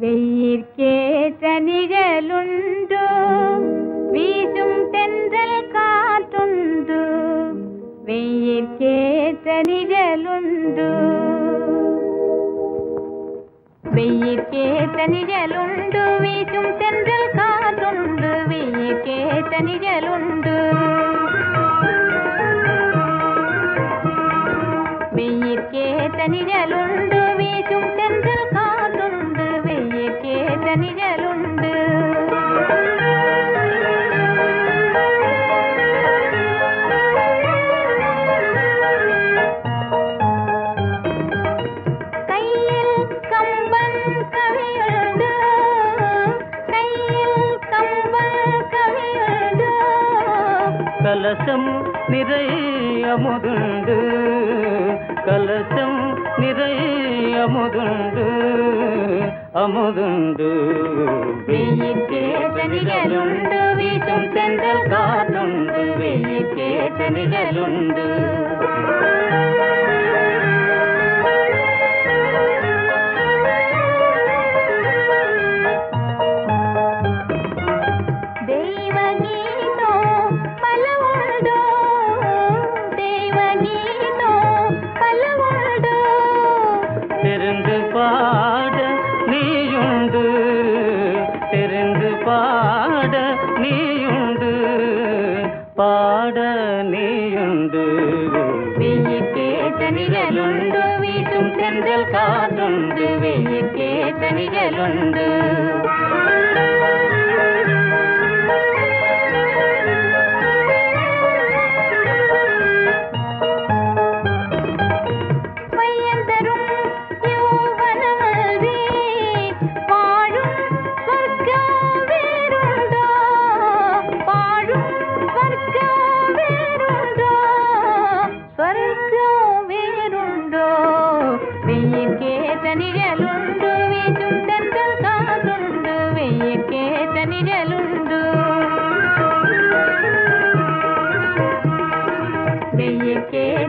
வெயிற்கேற்ற நிகழுண்டு வீசும் தென்றல் காற்றுண்டு வெயிற்கேற்ற நிகழுண்டு. வெயிற்கேற்ற நிகழுண்டு வீசும் தென்றல் காற்றுண்டு வெயிற்கேற்ற நிகழுண்டு. வெயிற்கேற்ற நிகழுண்டு வீசும் தென்றல் காற்று வெயிற்கேற்ற நிழலுண்டு கையில் கம்பன் கவியுண்டு கையில் கம்பன் கவியுண்டு கலசம் நிறை அமுதுண்டு கலசம் நிறை అముదుండు అముదుండు. వెయ్యికేతనిగలుండు వీసం తెందల్ కాదుండు వెయ్యికేతనిగలుండు പാടനീയുണ്ട് വെയ്യിക്കേതനികളുണ്ട് വീട്ടും തെന്തൽ കാതുണ്ട് വെയ്യിക്കേതനികളുണ്ട്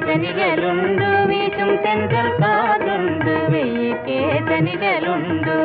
തനികളുണ്ട് വീശും തെന്തൽ കാതുണ്ട് വെയ്യക്കേ തനികളുണ്ട്